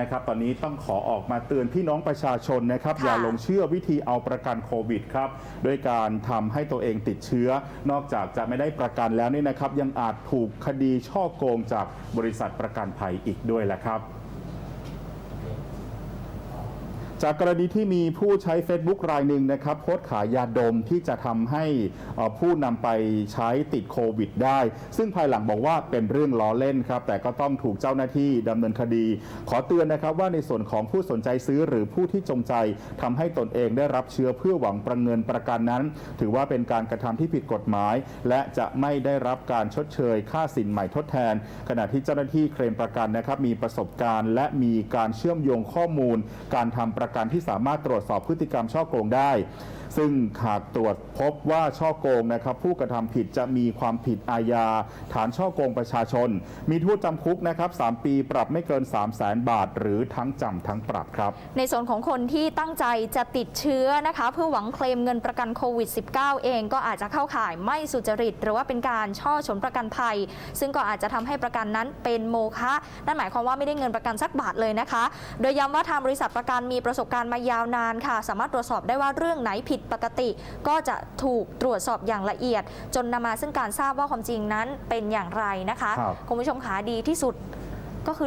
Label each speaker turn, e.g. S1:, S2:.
S1: นะครับ ตอนนี้ต้องขอออกมาเตือนพี่น้องประชาชนนะครับ
S2: ค่ะ
S1: อย่าหลงเชื่อวิธีเอาประกันโควิดครับด้วยการทำให้ตัวเองติดเชื้อ นอกจากจะไม่ได้ประกันแล้วนี่นะครับ ยังอาจถูกคดีช่อโกงจากบริษัทประกันภัยอีกด้วยแหละครับ จากกรณีที่มีผู้ใช้ Facebook รายหนึ่งนะครับโพสต์ขายยาดมที่จะทำให้ผู้นำไปใช้ติดโควิดได้ ซึ่งภายหลังบอกว่าเป็นเรื่องล้อเล่นครับ แต่ก็ต้องถูกเจ้าหน้าที่ดำเนินคดี ขอเตือนนะครับว่าในส่วนของผู้สนใจซื้อหรือผู้ที่จงใจทำให้ตนเองได้รับเชื้อเพื่อหวังประเงินประกันนั้น ถือว่าเป็นการกระทำที่ผิดกฎหมาย และจะไม่ได้รับการชดเชย ค่าสินใหม่ทดแทน ขณะที่เจ้าหน้าที่เคลมประกันนะครับมีประสบการณ์ และมีการเชื่อมโยงข้อมูล การทำประการที่สามารถตรวจสอบพฤติกรรมช่อโกงได้ซึ่งหากตรวจพบว่าช่อโกงนะครับผู้กระทำผิดจะมีความผิดอาญา ฐานช่อโกงประชาชน มีโทษจำคุกนะครับ 3 ปีปรับไม่เกิน 3 0 0แสนบาท หรือทั้งจำทั้งปรับครับ
S2: ในส่วนของคนที่ตั้งใจจะติดเชื้อนะคะ เพื่อหวังเคลมเงินประกันโควิด -19 เองก็อาจจะเข้าข่ายไม่สุจริต หรือว่าเป็นการช่อฉนประกันภัย ซึ่งก็อาจจะทำให้ประกันนั้นเป็นโมฆะนั่นหมายความว่าไม่ได้เงินประกันสักบาทเลยนะคะ โดยย้ำว่าทางบริษัทประกันมีประสบการณ์มายาวนานค่ะ สามารถตรวจสอบได้ว่าเรื่องไหนผิดปกติ ก็จะถูกตรวจสอบอย่างละเอียด จนนำมาซึ่งการทราบว่าความจริงนั้นเป็นอย่างไรนะคะ
S1: ครับ
S2: คุณผู้ชมขาดีที่สุดก็คือ